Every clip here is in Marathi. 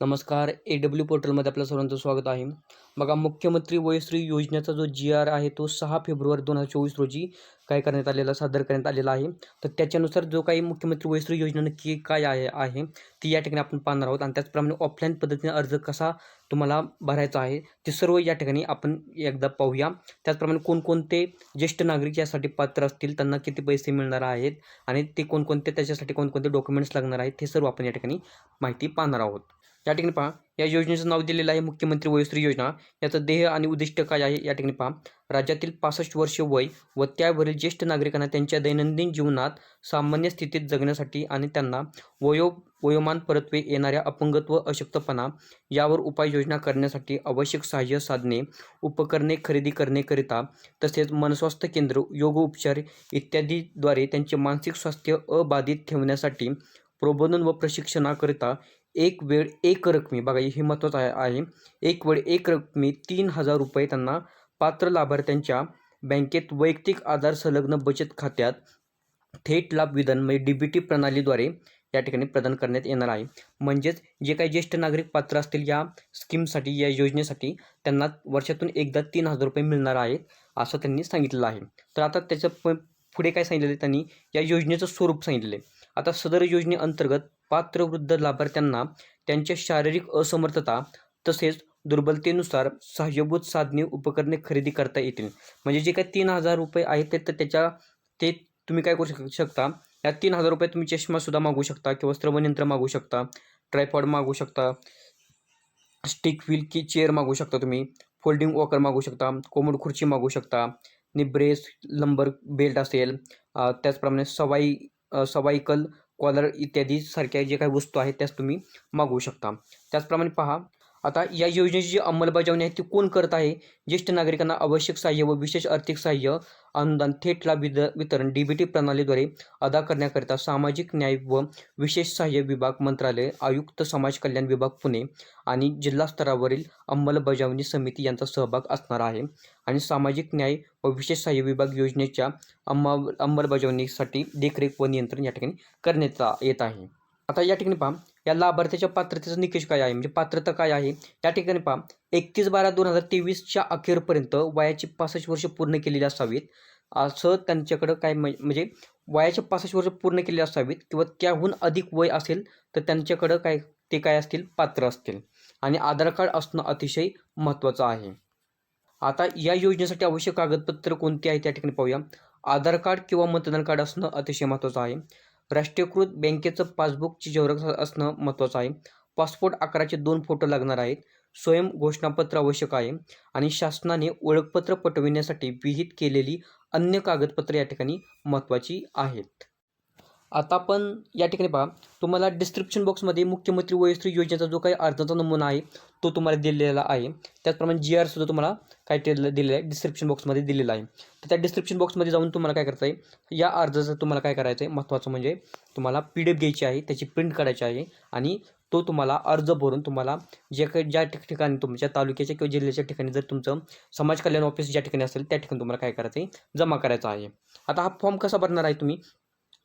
नमस्कार ए डब्ल्यू पोर्टलमध्ये आपल्या सर्वांचं स्वागत आहे. बघा मुख्यमंत्री वयश्री योजनेचा जो जी आर आहे तो सहा फेब्रुवारी दोन हजार चोवीस रोजी काय करण्यात आलेला सादर करण्यात आलेला आहे. तर त्याच्यानुसार जो काही मुख्यमंत्री वयश्री योजना नक्की काय आहे आहे ती या ठिकाणी आपण पाहणार आहोत. आणि त्याचप्रमाणे ऑफलाईन पद्धतीने अर्ज कसा तुम्हाला भरायचा आहे ते सर्व या ठिकाणी आपण एकदा पाहूया. त्याचप्रमाणे कोणकोणते ज्येष्ठ नागरिक यासाठी पात्र असतील त्यांना किती पैसे मिळणार आहेत आणि ते कोणकोणते त्याच्यासाठी कोणकोणते डॉक्युमेंट्स लागणार आहेत हे सर्व आपण या ठिकाणी माहिती पाहणार आहोत. या ठिकाणी पहा या योजनेचं नाव दिलेलं आहे मुख्यमंत्री वयोश्री योजना. याचं ध्येय आणि उद्दिष्ट काय आहे? या ठिकाणी पहा. राज्यातील पासष्ट वर्ष वय व त्यावरील ज्येष्ठ नागरिकांना त्यांच्या दैनंदिन जीवनात सामान्य स्थितीत जगण्यासाठी आणि त्यांना वयो वयोमान परत्वे येणाऱ्या अपंगत्व अशक्तपणा यावर उपाययोजना करण्यासाठी आवश्यक सहाय्य साधने उपकरणे खरेदी करण्याकरिता तसेच मनस्वास्थ्य केंद्र योग उपचार इत्यादीद्वारे त्यांचे मानसिक स्वास्थ्य अबाधित ठेवण्यासाठी प्रबोधन व प्रशिक्षणाकरिता एक वेळ एक रकमी बघा हे महत्त्वाचं आहे आहे. एक वेळ एक रकमी तीन हजार रुपये त्यांना पात्र लाभार्थ्यांच्या बँकेत वैयक्तिक आधार संलग्न बचत खात्यात थेट लाभ विधान म्हणजे डी बी टी प्रणालीद्वारे या ठिकाणी प्रदान करण्यात येणार आहे. म्हणजेच जे काही ज्येष्ठ नागरिक पात्र असतील या स्कीमसाठी या योजनेसाठी त्यांना वर्षातून एकदा तीन हजार रुपये मिळणार आहेत असं त्यांनी सांगितलेलं आहे. तर आता त्याचं प पुढे काय सांगितलेलं आहे त्यांनी? या योजनेचं स्वरूप सांगितलेलं आहे. आता सदर योजनेअंतर्गत पात्र वृद्ध लाभार्थ्यांना त्यांच्या शारीरिक असमर्थता तसेच दुर्बलतेनुसार सहाय्यभूत साधने उपकरणे खरेदी करता येतील. म्हणजे जे काही तीन हजार रुपये आहेत ते तर त्याच्या ते तुम्ही काय करू शक शकता? या तीन हजार रुपये तुम्ही चष्मासुद्धा मागू शकता किंवा श्रवणयंत्र मागू शकता ट्रायपॉड मागू शकता स्टिक व्हील की चेअर मागू शकता तुम्ही फोल्डिंग वॉकर मागू शकता कोमोड खुर्ची मागू शकता निब्रेस लंबर बेल्ट असेल त्याचप्रमाणे सवाई सवाईकल कॉलर इत्यादी सारख्या जे काही वस्तू आहेत त्याच तुम्ही मागवू शकता. त्याचप्रमाणे पहा आता या योजनेची जी अंमलबजावणी आहे ती कोण करत आहे? ज्येष्ठ नागरिकांना आवश्यक सहाय्य व विशेष आर्थिक सहाय्य अनुदान थेट लाभ विद वितरण डी बी टी प्रणालीद्वारे अदा करण्याकरिता सामाजिक न्याय व विशेष सहाय्य विभाग मंत्रालय आयुक्त समाज कल्याण विभाग पुणे आणि जिल्हा स्तरावरील अंमलबजावणी समिती यांचा सहभाग असणार आहे. आणि सामाजिक न्याय व विशेष सहाय्य विभाग योजनेच्या अंमल अंमलबजावणीसाठी देखरेख व नियंत्रण या ठिकाणी करण्यात येत आहे. आता या ठिकाणी पहा या लाभार्थ्याच्या पात्रतेचा निकष काय आहे? म्हणजे पात्रता काय आहे? त्या ठिकाणी पहा. एकतीस बारा दोन हजार तेवीसच्या अखेरपर्यंत वयाची पासष्ट वर्ष पूर्ण केलेली असावीत. असं त्यांच्याकडं काय म्हणजे वयाचे पासष्ट वर्ष पूर्ण केलेली असावीत किंवा त्याहून अधिक वय असेल तर त्यांच्याकडं काय ते काय असतील? पात्र असतील. आणि आधार कार्ड असणं अतिशय महत्त्वाचं आहे. आता या योजनेसाठी आवश्यक कागदपत्र कोणती आहे त्या ठिकाणी पाहूया. आधार कार्ड किंवा मतदान कार्ड असणं अतिशय महत्त्वाचं आहे. राष्ट्रीयकृत बँकेचं पासबुकची झेरॉक्स असणं महत्त्वाचं आहे. पासपोर्ट आकाराचे दोन फोटो लागणार आहेत. स्वयं घोषणापत्र आवश्यक आहे आणि शासनाने ओळखपत्र पटविण्यासाठी विहित केलेली अन्य कागदपत्रे या ठिकाणी महत्त्वाची आहेत. आता आपण या ठिकाणी पहा तुम्हाला डिस्क्रिप्शन बॉक्समध्ये मुख्यमंत्री वयश्री योजनेचा जो काही अर्जाचा नमुना आहे तो तुम्हाला दिलेला आहे. त्याचप्रमाणे जी आरसुद्धा तुम्हाला काय दिलेलं आहे डिस्क्रिप्शन बॉक्समध्ये दिलेला आहे. तर त्या डिस्क्रिप्शन बॉक्समध्ये जाऊन तुम्हाला काय करता आहे या अर्जाचं तुम्हाला काय करायचं आहे? महत्त्वाचं म्हणजे तुम्हाला पी डी एफ घ्यायची आहे त्याची प्रिंट काढायची आहे आणि तो तुम्हाला अर्ज भरून तुम्हाला जे काही ज्या ठिकाणी तुमच्या तालुक्याच्या किंवा जिल्ह्याच्या ठिकाणी जर तुमचं समाज कल्याण ऑफिस ज्या ठिकाणी असेल त्या ठिकाणी तुम्हाला काय करायचं आहे? जमा करायचं आहे. आता हा फॉर्म कसा भरणार आहे तुम्ही?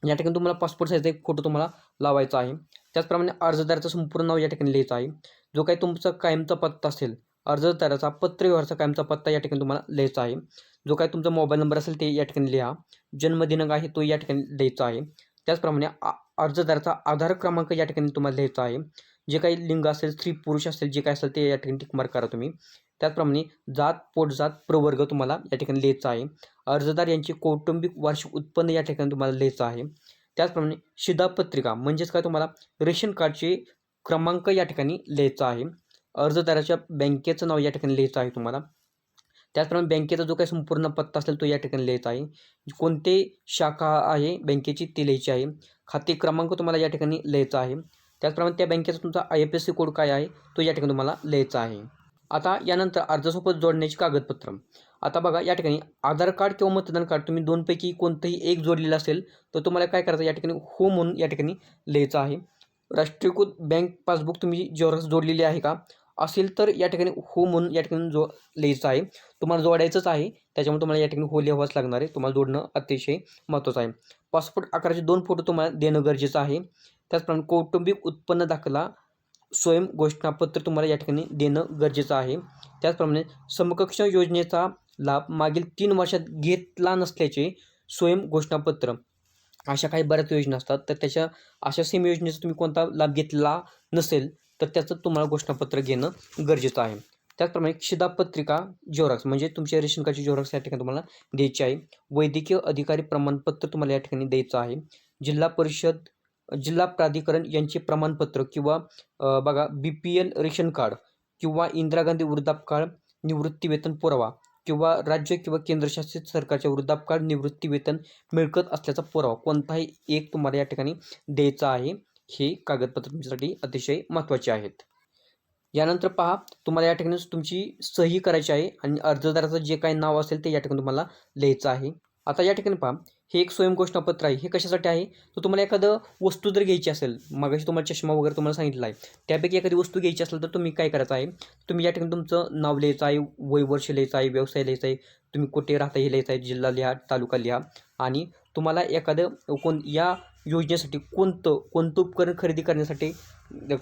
या ठिकाणी तुम्हाला पासपोर्ट साईजचा एक फोटो तुम्हाला लावायचा आहे. त्याचप्रमाणे अर्जदाराचं संपूर्ण नाव या ठिकाणी लिहायचं आहे. जो काही तुमचा कायमचा पत्ता असेल अर्जदाराचा पत्रव्यवहारचा कायमचा पत्ता या ठिकाणी तुम्हाला लिहायचा आहे. जो काही तुमचा मोबाईल नंबर असेल ते या ठिकाणी लिहा. जन्मदिनांक आहे तो या ठिकाणी लिहायचा आहे. त्याचप्रमाणे अर्जदाराचा आधार क्रमांक या ठिकाणी तुम्हाला लिहायचा आहे. जे काही लिंग असेल स्त्री पुरुष असेल जे काय असेल ते या ठिकाणी टिकमार्क करा तुम्ही. त्याचप्रमाणे जात पोटजात प्रवर्ग तुम्हाला या ठिकाणी लिहायचा आहे. अर्जदार यांचे कौटुंबिक वार्षिक उत्पन्न या ठिकाणी तुम्हाला लिहायचं आहे. त्याचप्रमाणे शिधापत्रिका म्हणजेच काय तुम्हाला? रेशन कार्डचे क्रमांक या ठिकाणी लिहायचा आहे. अर्जदाराच्या बँकेचं नाव या ठिकाणी लिहायचं आहे तुम्हाला. त्याचप्रमाणे बँकेचा जो काही संपूर्ण पत्ता असेल तो या ठिकाणी लिहायचा आहे. कोणते शाखा आहे बँकेची ती लिहायची आहे. खाते क्रमांक तुम्हाला या ठिकाणी लिहायचा आहे. त्याचप्रमाणे त्या बँकेचा तुमचा I F S C code काय आहे? तो या ठिकाणी तुम्हाला लिहायचा आहे. आता यानंतर अर्जासोबत जोडण्याची कागदपत्र. आता बघा या ठिकाणी आधार कार्ड किंवा मतदान कार्ड तुम्ही दोनपैकी कोणतंही एक जोडलेलं असेल तर तुम्हाला काय करायचं या ठिकाणी हो म्हणून या ठिकाणी लिहायचं आहे. राष्ट्रीयकृत बँक पासबुक तुम्ही जेरॉक्स जोडलेली आहे का असेल तर या ठिकाणी हो म्हणून या ठिकाणी जो लिहायचं आहे तुम्हाला जोडायचंच आहे. त्याच्यामुळे तुम्हाला या ठिकाणी हो लिहावंच लागणार आहे. तुम्हाला जोडणं अतिशय महत्त्वाचं आहे. पासपोर्ट आकाराचे दोन फोटो तुम्हाला देणं गरजेचं आहे. त्याचप्रमाणे कौटुंबिक उत्पन्न दाखला स्वयं घोषणापत्र तुम्हाला या ठिकाणी देणं गरजेचं आहे. त्याचप्रमाणे समकक्ष योजनेचा लाभ मागील तीन वर्षात घेतला नसल्याचे स्वयं घोषणापत्र. अशा काही बऱ्याच योजना असतात. तर त्याच्या अशा सेम योजनेचा तुम्ही कोणता लाभ घेतला नसेल तर त्याचं तुम्हाला घोषणापत्र घेणं गरजेचं आहे. त्याचप्रमाणे शिधापत्रिका जेरॉक्स म्हणजे तुमच्या रेशन कार्डची जेरॉक्स या ठिकाणी तुम्हाला द्यायची आहे. वैद्यकीय अधिकारी प्रमाणपत्र तुम्हाला या ठिकाणी द्यायचं आहे. जिल्हा परिषद जिल्हा प्राधिकरण यांचे प्रमाणपत्र किंवा बघा B P L ration card किंवा इंदिरा गांधी वृद्धापकाळ निवृत्ती वेतन पुरावा किंवा राज्य किंवा केंद्रशासित सरकारच्या वृद्धापकाळ निवृत्ती वेतन मिळकत असल्याचा पुरावा कोणताही एक तुम्हाला या ठिकाणी द्यायचा आहे हे कागदपत्र तुमच्यासाठी अतिशय महत्त्वाचे आहेत. यानंतर पहा तुम्हाला या ठिकाणी तुमची सही करायची आहे आणि अर्जदाराचं जे काही नाव असेल ते या ठिकाणी तुम्हाला लिहायचं आहे. आता या ठिकाणी पहा हे एक स्वयंघोषणापत्र आहे. हे कशासाठी आहे? तर तुम्हाला एखादं वस्तू जर घ्यायची असेल मागाशी तुम्हाला चष्मा वगैरे तुम्हाला सांगितलं आहे. त्यापैकी एखादी वस्तू घ्यायची असेल तर तुम्ही काय करायचं आहे? तुम्ही या ठिकाणी तुमचं नाव लिहायचं आहे वय वर्ष लिहायचं आहे व्यवसाय लिहायचा आहे तुम्ही कुठे राहता हे लिहायचं आहे जिल्हा लिहा तालुका लिहा आणि तुम्हाला एखादं कोण या योजनेसाठी कोणतं कोणतं उपकरण खरेदी करण्यासाठी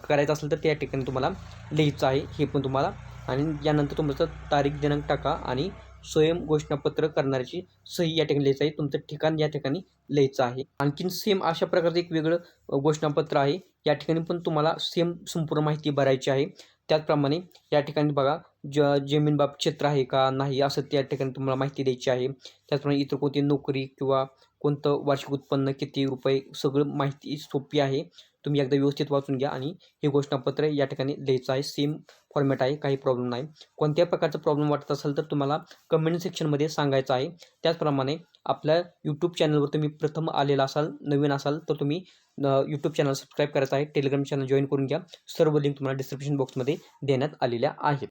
करायचं असेल तर त्या ठिकाणी तुम्हाला लिहायचं आहे. हे पण तुम्हाला आणि यानंतर तुमचं तारीख दिनांक टाका आणि स्वयं घोषणापत्र करणाऱ्याची सही या ठिकाणी लिहायचं आहे. तुमचं ठिकाण या ठिकाणी लिहायचं आहे. आणखीन सेम अशा प्रकारचं एक वेगळं घोषणापत्र आहे. या ठिकाणी पण तुम्हाला सेम संपूर्ण माहिती भरायची आहे. त्याचप्रमाणे या ठिकाणी बघा ज जमीन बाब क्षेत्र आहे का नाही असं त्या ठिकाणी तुम्हाला माहिती द्यायची आहे. त्याचप्रमाणे इतर कोणती नोकरी किंवा कोणतं वार्षिक उत्पन्न किती रुपये सगळं माहिती सोपी आहे. तुम्ही एकदा व्यवस्थित वाचून घ्या आणि हे घोषणापत्र या ठिकाणी लिहायचं आहे. सेम फॉर्मॅट आहे काही प्रॉब्लेम नाही. कोणत्या प्रकारचा प्रॉब्लेम वाटत असेल तर तुम्हाला कमेंट सेक्शनमध्ये सांगायचं आहे. त्याचप्रमाणे आपल्या यूट्यूब चॅनलवर तुम्ही प्रथम आलेला असाल नवीन असाल तर तुम्ही यूट्यूब चॅनल सबस्क्राईब करायचं आहे. टेलिग्राम चॅनल जॉईन करून घ्या. सर्व लिंक तुम्हाला डिस्क्रिप्शन बॉक्समध्ये देण्यात आलेल्या आहेत.